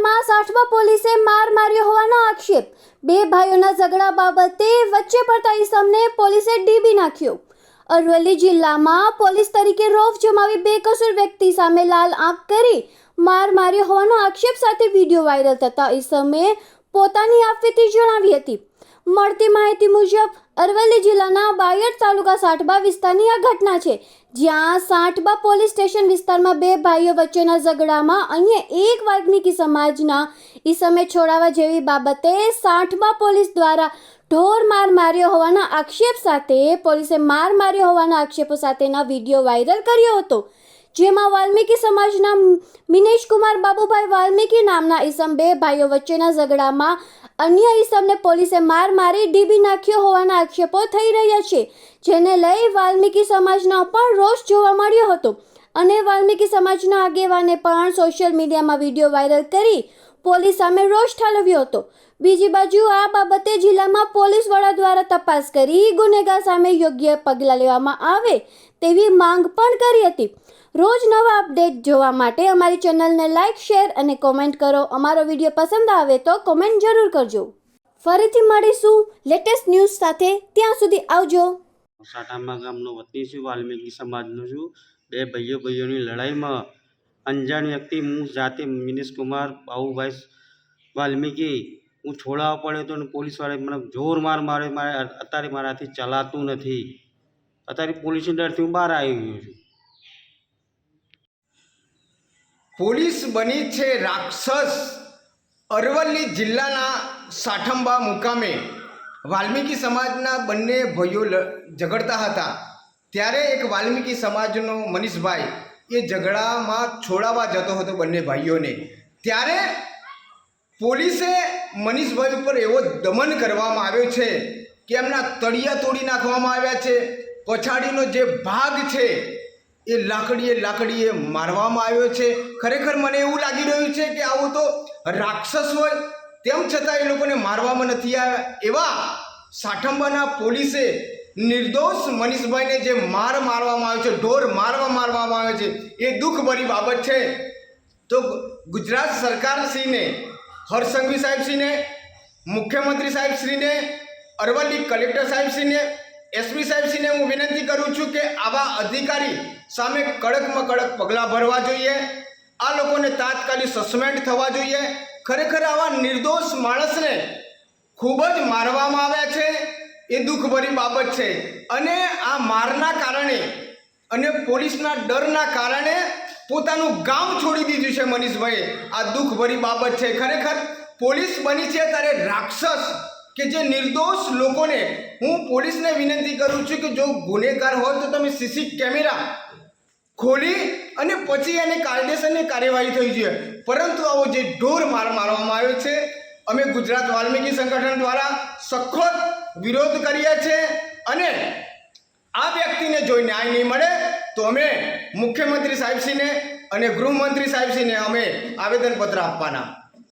જિલ્લામાં સાઠવા પોલીસે માર માર્યો હોવાનો આક્ષેપ. બે ભાઈઓના ઝઘડા બાબતે વચ્ચે પડતા ઈસમને પોલીસે ડીબી નાખ્યો. અરવલ્લી જિલ્લામાં પોલીસ તરીકે રોફ જમાવી બેકસૂર વ્યક્તિ સામે લાલ આંખ કરી માર માર્યો હોવાનો આક્ષેપ સાથે વીડિયો વાયરલ થતા ઈસમે પોતાની આપવીતી જણાવી હતી. મળતી માહિતી મુજબ, અરવલ્લી જિલ્લાના બાયડ તાલુકા સાઠબા વિસ્તારની આ ઘટના છે. જ્યાં સાઠબા પોલીસ સ્ટેશન વિસ્તારમાં બે ભાઈઓ વચ્ચેના ઝઘડામાં અન્ય એક વાલ્મીકી સમાજના ઈસમે છોડાવા જેવી બાબતે સાઠબા પોલીસ દ્વારા ઢોર માર માર્યો હોવાના આક્ષેપ સાથે પોલીસે માર માર્યો હોવાના આક્ષેપો સાથેના વીડિયો વાયરલ કર્યો હતો. જેમાં વાલ્મીકી સમાજના મિનેશ કુમાર બાબુભાઈ વાલ્મીકી નામના ઈસમ બે ભાઈઓ વચ્ચેના ઝઘડામાં અન્ય ઈસમને પોલીસે માર મારી ડીબી નાખ્યો હોવાના આક્ષેપો થઈ રહ્યા છે, જેને લઈ વાલ્મીકી સમાજના પણ રોષ જોવા મળ્યો હતો. અને વાલ્મીકી સમાજના આગેવાને પણ સોશિયલ મીડિયામાં વીડિયો વાયરલ કરી પોલીસ સામે રોષ ઠાલવ્યો હતો. બીજી બાજુ આ બાબતે જિલ્લામાં પોલીસ વડા દ્વારા તપાસ કરી ગુનેગાર સામે યોગ્ય પગલાં લેવામાં આવે તેવી માંગ પણ કરી હતી. રોજ નવા અપડેટ જોવા માટે અમારી ચેનલને લાઇક શેર અને કોમેન્ટ કરો. અમારો વીડિયો પસંદ આવે તો કોમેન્ટ જરૂર કરજો. ફરીથી મળીશું લેટેસ્ટ ન્યૂઝ સાથે. ત્યાં સુધી આવજો. સાટામા ગામનો વતની છું, વાલ્મીકી સમાજનો છું. બે ભાઈઓ ભાઈઓની લડાઈમાં અંજાણ વ્યક્તિ, હું જાતે મિનેશ કુમાર, બાહુભાઈ વાલ્મીકી. હું છોડાવવા પડ્યો હતો અને પોલીસવાળાએ મને જોર માર માર્યો. મારે અત્યારે મારાથી ચલાતું નથી. અત્યારે પોલીસની ડરથી હું બહાર આવી ગયો છું. પોલીસ બની છે રાક્ષસ અરવલ્લી જિલ્લાના સાઠંબા મુકામે. વાલ્મીકી સમાજના બંને ભાઈઓ ઝઘડતા હતા. ત્યારે એક વાલ્મીકી સમાજનો મનીષભાઈ એ ઝઘડામાં છોડાવવા જતો હતો બંને ભાઈઓને. ત્યારે પોલીસે મનીષભાઈ ઉપર એવો દમન કરવામાં આવ્યો છે કે એમના તળિયા તોડી નાખવામાં આવ્યા છે. પછાડીનો જે ભાગ છે એ લાકડીએ લાકડીએ મારવામાં આવ્યો છે. ખરેખર મને એવું લાગી રહ્યું છે કે આવું તો રાક્ષસ હોય, તેમ છતાં એ લોકોને મારવામાં નથી આવ્યા. એવા સાઠંબાના પોલીસે નિર્દોષ મનીષભાઈને જે માર મારવામાં આવ્યો છે, ઢોર મારવા મારવામાં આવ્યો છે, એ દુઃખભરી બાબત છે. તો ગુજરાત સરકારશ્રીને હર્ષસંઘવી સાહેબશ્રીને, મુખ્યમંત્રી સાહેબશ્રીને, અરવલ્લી કલેક્ટર સાહેબશ્રીને એસપી સાહેબશ્રીને હું વિનંતી કરું છું કે આવા અધિકારી સામે કડકમાં કડક પગલાં ભરવા જોઈએ. આ લોકોને તાત્કાલિક સસ્પેન્ડ થવા જોઈએ. ખરેખર આવા નિર્દોષ માણસને ખૂબ જ મારવામાં આવ્યા છે. એ દુઃખભરી બાબત છે. અને આ મારના કારણે અને પોલીસના ડરના કારણે પોતાનું ગામ છોડી દીધું છે મનીષભાઈએ. આ દુઃખભરી બાબત છે. ખરેખર પોલીસ બની છે ત્યારે રાક્ષસ કે જે નિર્દોષ લોકોને હું પોલીસને વિનંતી કરું છું કે જો ગુનેગાર હોય તો તમે સીસી કેમેરા ખોલી અને પછી એને કાયદેસરની કાર્યવાહી થઈ જોઈએ. પરંતુ આવો જે ઢોર માર મારવામાં આવ્યો છે, અમે ગુજરાત વાલ્મીકી સંગઠન દ્વારા સખત વિરોધ કરીએ છીએ અને આ વ્યક્તિને જો ન્યાય નહીં મળે તો અમે મુખ્યમંત્રી સાહેબશ્રીને અને ગૃહમંત્રી સાહેબશ્રીને અમે આવેદનપત્ર આપવાના.